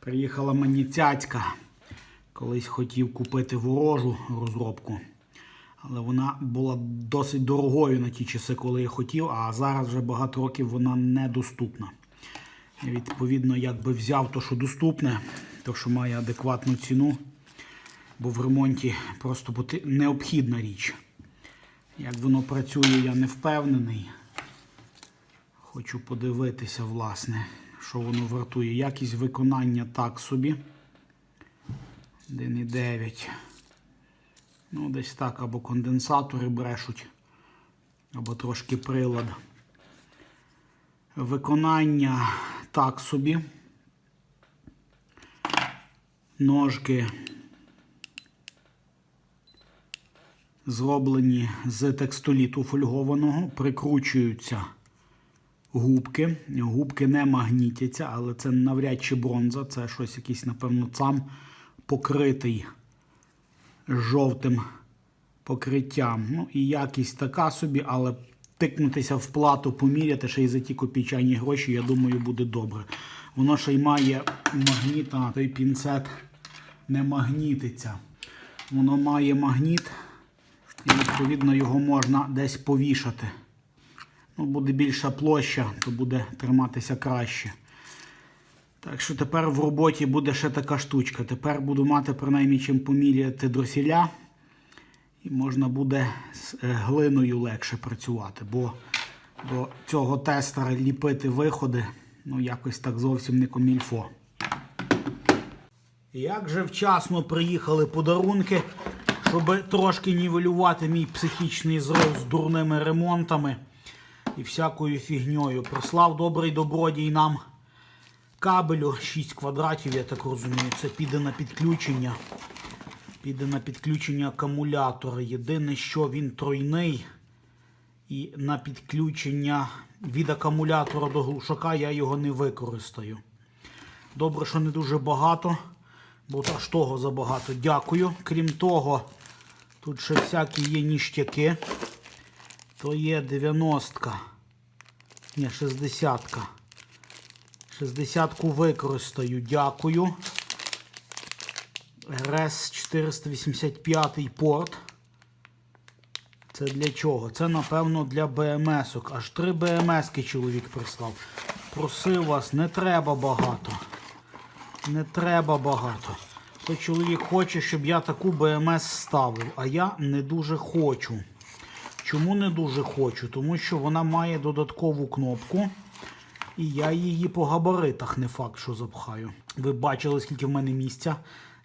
Приїхала мені цяцька. Колись хотів купити ворожу розробку. Але вона була досить дорогою на ті часи, коли я хотів, а зараз вже багато років вона недоступна. І відповідно, якби взяв то, що доступне, то, що має адекватну ціну, бо в ремонті просто поти- необхідна річ. Як воно працює, я не впевнений. Хочу подивитися, власне, що воно вартує. Якість виконання так собі. 1,9. Ну, десь так, або конденсатори брешуть, або трошки прилад. Виконання так собі. Ножки зроблені з текстоліту фольгованого, прикручуються губки. Губки не магнітяться, але це навряд чи бронза, це щось якийсь, напевно, цам покритий жовтим покриттям. Ну і якість така собі, але тикнутися в плату, поміряти ще й за ті копійчані гроші, я думаю, буде добре. Воно ще й має магніт, а той пінцет не магнітиться. Воно має магніт, і відповідно його можна десь повішати. Ну, буде більша площа, то буде триматися краще. Так що тепер в роботі буде ще така штучка. Тепер буду мати принаймні чим поміряти дросіля. І можна буде з е, глиною легше працювати, бо до цього тестера ліпити виходи, ну якось так зовсім не комільфо. Як же вчасно приїхали подарунки, щоб трошки нівелювати мій психічний зрив з дурними ремонтами і всякою фігньою. Прислав добрий добродій нам кабелю 6 квадратів, я так розумію. Це піде на підключення. Піде на підключення акумулятора. Єдине, що він тройний. І на підключення від акумулятора до глушака я його не використаю. Добре, що не дуже багато, бо аж того забагато. Дякую. Крім того, тут ще всякі є ніштяки. То є 90-ка. Ні, 60-ка. 60-ку використаю. Дякую. РС 485 порт. Це для чого? Це, напевно, для БМС-ок. Аж три БМС-ки чоловік прислав. Просив вас, не треба багато. Не треба багато. То чоловік хоче, щоб я таку БМС ставив, а я не дуже хочу. Чому не дуже хочу? Тому що вона має додаткову кнопку. І я її по габаритах не факт, що запхаю. Ви бачили, скільки в мене місця.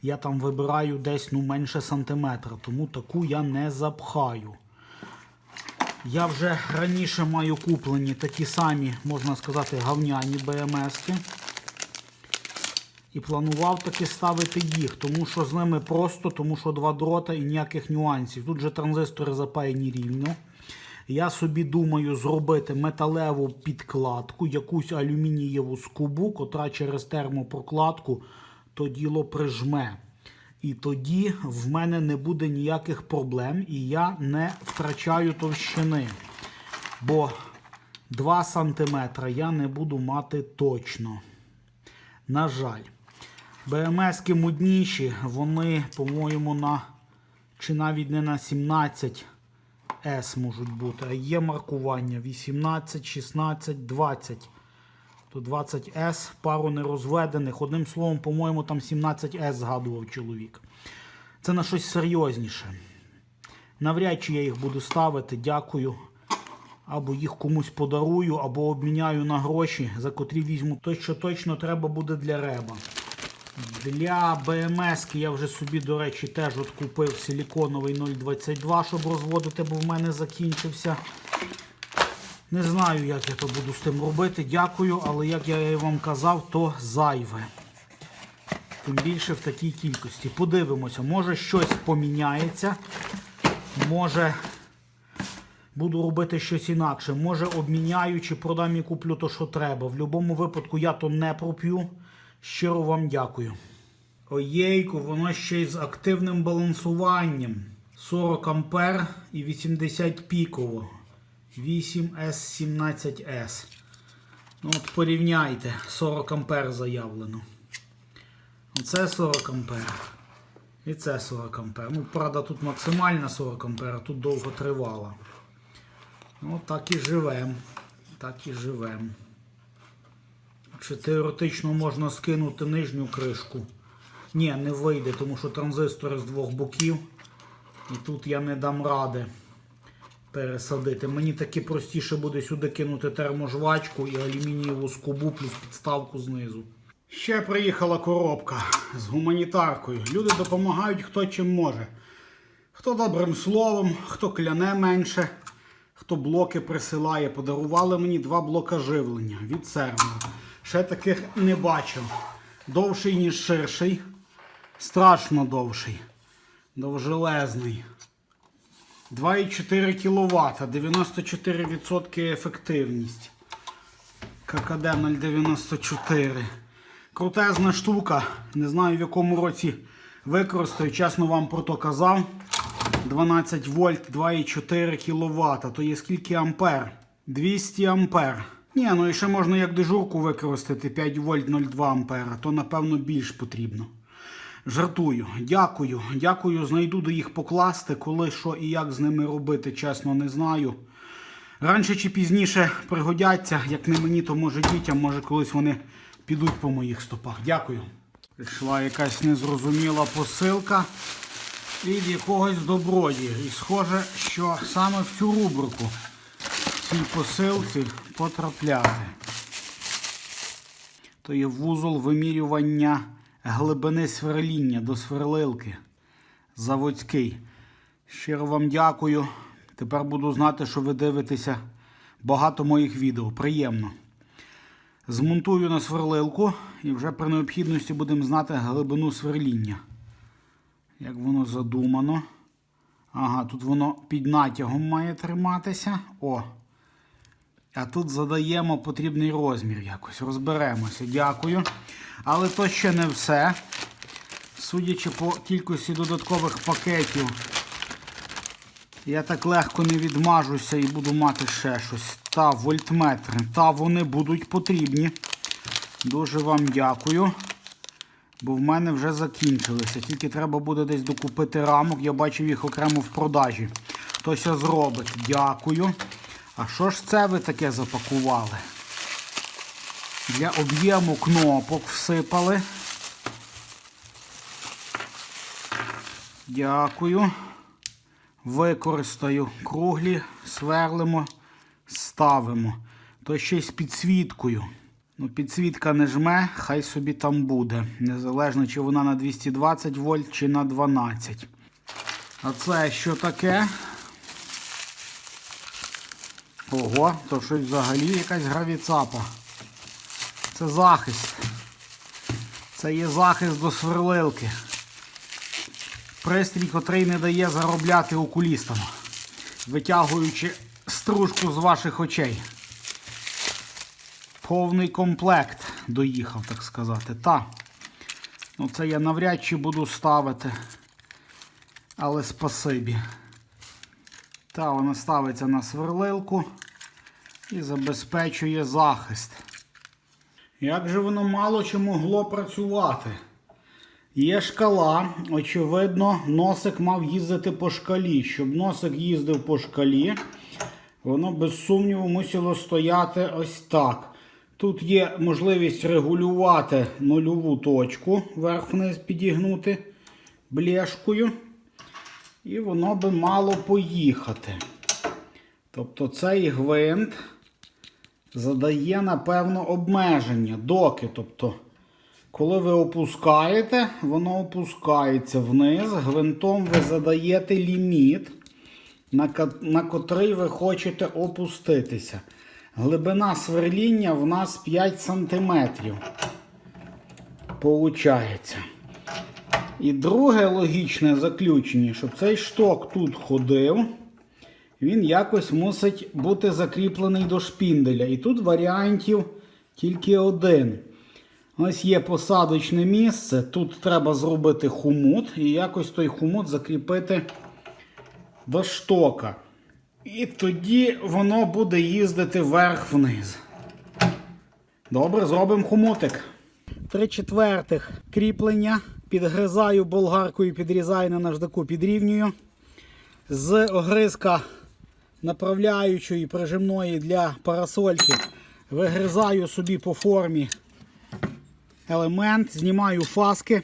Я там вибираю десь ну, менше сантиметра, тому таку я не запхаю. Я вже раніше маю куплені такі самі, можна сказати, гавняні БМСки. І планував таки ставити їх, тому що з ними просто, тому що два дрота і ніяких нюансів. Тут же транзистори запаяні рівно. Я собі думаю зробити металеву підкладку, якусь алюмінієву скобу, котра через термопрокладку то діло прижме. І тоді в мене не буде ніяких проблем, і я не втрачаю товщини. Бо 2 см я не буду мати точно. На жаль. БМСки мудніші, вони, по-моєму, на чи навіть не на 17 С можуть бути. А є маркування 18, 16, 20. То 20С, пару нерозведених. Одним словом, по-моєму, там 17С згадував чоловік. Це на щось серйозніше. Навряд чи я їх буду ставити, дякую. Або їх комусь подарую, або обміняю на гроші, за котрі візьму те, що точно треба буде для реба. Для БМС я вже собі, до речі, теж от купив силіконовий 0,22, щоб розводити, бо в мене закінчився. Не знаю, як я то буду з тим робити. Дякую, але як я і вам казав, то зайве. Тим більше в такій кількості. Подивимося, може щось поміняється. Може буду робити щось інакше. Може обміняю чи продам і куплю то, що треба. В будь-якому випадку я то не проп'ю. Щиро вам дякую. Оєйку, воно ще й з активним балансуванням. 40 ампер і 80 піково. 8S17S. Ну от порівняйте, 40 ампер заявлено. Оце 40 ампер. І це 40 ампер. Ну, правда, тут максимальна 40 ампер, а тут довго тривала. Ну, так і живем. Так і живем. Чи теоретично можна скинути нижню кришку? Ні, не вийде, тому що транзистори з двох боків. І тут я не дам ради пересадити. Мені таки простіше буде сюди кинути терможвачку і алюмінієву скобу плюс підставку знизу. Ще приїхала коробка з гуманітаркою. Люди допомагають хто чим може. Хто добрим словом, хто кляне менше, хто блоки присилає. Подарували мені два блока живлення від сервера. Ще таких не бачив. Довший, ніж ширший. Страшно довший. Довжелезний. 2,4 кВт, 94% ефективність. ККД 094. Крутезна штука. Не знаю в якому році використаю. Чесно вам про то казав. 12 вольт 2,4 кВт. То є скільки ампер? 200 ампер. Ні, ну ще можна як дежурку використати 5 вольт 0,2 ампера. То напевно більш потрібно. Жартую. Дякую. Дякую. Знайду де їх покласти. Коли, що і як з ними робити, чесно, не знаю. Раніше чи пізніше пригодяться, як не мені, то може дітям, може колись вони підуть по моїх стопах. Дякую. Прийшла якась незрозуміла посилка від якогось добродія. І схоже, що саме в цю рубрику цій посилці потрапляти. То є вузол вимірювання глибини сверління до сверлилки. Заводський. Щиро вам дякую. Тепер буду знати, що ви дивитеся багато моїх відео. Приємно. Змонтую на сверлилку і вже при необхідності будемо знати глибину сверління. Як воно задумано. Ага, тут воно під натягом має триматися. О. А тут задаємо потрібний розмір якось. Розберемося. Дякую. Але то ще не все. Судячи по кількості додаткових пакетів, я так легко не відмажуся і буду мати ще щось. Та вольтметри. Та вони будуть потрібні. Дуже вам дякую. Бо в мене вже закінчилися. Тільки треба буде десь докупити рамок. Я бачив їх окремо в продажі. Хтось зробить. Дякую. А що ж це ви таке запакували? Для об'єму кнопок всипали. Дякую. Використаю круглі, сверлимо, ставимо. То ще й з підсвіткою. Ну, підсвітка не жме, хай собі там буде. Незалежно, чи вона на 220 вольт, чи на 12. А це що таке? Ого, то щось взагалі якась гравіцапа. Це захист. Це є захист до сверлилки. Пристрій, котрий не дає заробляти окулістам, витягуючи стружку з ваших очей. Повний комплект доїхав, так сказати. Та. Ну це я навряд чи буду ставити. Але спасибі. Та вона ставиться на сверлилку і забезпечує захист. Як же воно мало чи могло працювати? Є шкала, очевидно, носик мав їздити по шкалі. Щоб носик їздив по шкалі, воно без сумніву мусило стояти ось так. Тут є можливість регулювати нульову точку, вверх-вниз підігнути блешкою. І воно би мало поїхати. Тобто цей гвинт задає, напевно, обмеження, доки. Тобто, коли ви опускаєте, воно опускається вниз. Гвинтом ви задаєте ліміт, на, на котрий ви хочете опуститися. Глибина сверління в нас 5 см. Получається. І друге логічне заключення, щоб цей шток тут ходив, він якось мусить бути закріплений до шпінделя. І тут варіантів тільки один. Ось є посадочне місце. Тут треба зробити хумут і якось той хумут закріпити до штока. І тоді воно буде їздити вверх-вниз. Добре, зробимо хомутик. 3 четвертих кріплення. Підгризаю болгаркою, підрізаю на наждаку, підрівнюю. З огризка направляючої прижимної для парасольки вигризаю собі по формі елемент, знімаю фаски,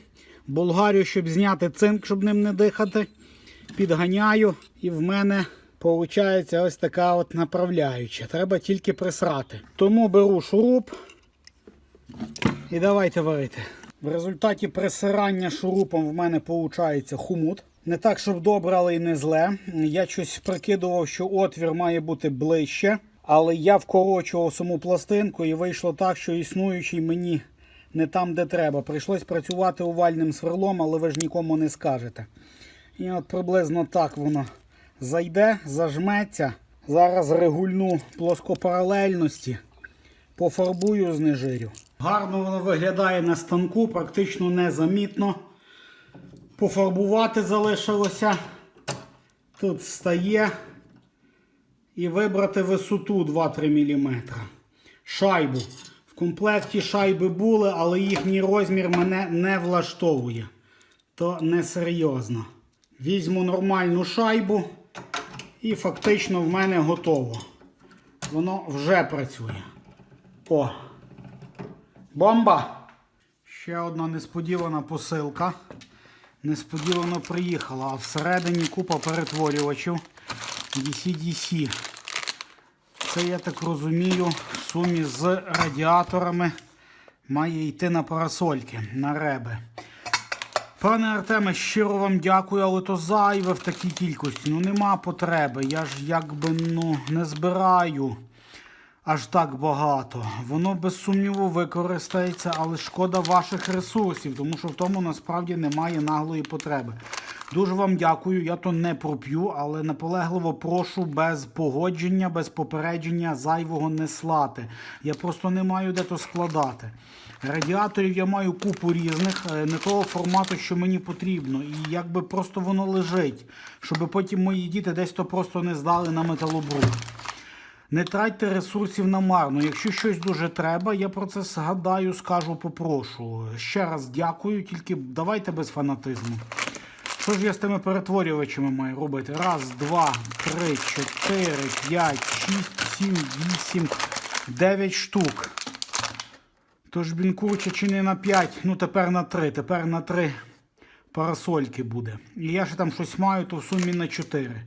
болгарю, щоб зняти цинк, щоб ним не дихати. Підганяю, і в мене виходить ось така от направляюча. Треба тільки присрати. Тому беру шуруп і давайте варити. В результаті присирання шурупом в мене виходить хумут. Не так, щоб добре, але й не зле. Я щось прикидував, що отвір має бути ближче, але я вкорочував саму пластинку і вийшло так, що існуючий мені не там, де треба. Прийшлось працювати овальним сверлом, але ви ж нікому не скажете. І от приблизно так воно зайде, зажметься. Зараз регульну плоскопаралельності, пофарбую, знежирю. Гарно воно виглядає на станку, практично незамітно. Пофарбувати залишилося. Тут стає. І вибрати висоту 2-3 мм. Шайбу. В комплекті шайби були, але їхній розмір мене не влаштовує. То несерйозно. Візьму нормальну шайбу і фактично в мене готово. Воно вже працює. О! Бомба! Ще одна несподівана посилка. Несподівано приїхала, а всередині купа перетворювачів DC-DC. Це, я так розумію, в сумі з радіаторами має йти на парасольки, на реби. Пане Артеме, щиро вам дякую, але то зайве в такій кількості. Ну нема потреби. Я ж якби ну, не збираю аж так багато. Воно без сумніву використається, але шкода ваших ресурсів, тому що в тому насправді немає наглої потреби. Дуже вам дякую. Я то не проп'ю, але наполегливо прошу без погодження, без попередження зайвого не слати. Я просто не маю де то складати. Радіаторів я маю купу різних, е, не того формату, що мені потрібно. І якби просто воно лежить, щоб потім мої діти десь то просто не здали на металобрух. Не тратьте ресурсів намарно. Якщо щось дуже треба, я про це згадаю, скажу, попрошу. Ще раз дякую, тільки давайте без фанатизму. Що ж я з тими перетворювачами маю робити? Раз, два, три, чотири, п'ять, шість, сім, вісім, дев'ять штук. Тож він курче чи не на 5, ну тепер на 3, тепер на 3 парасольки буде. І я ще там щось маю, то в сумі на 4.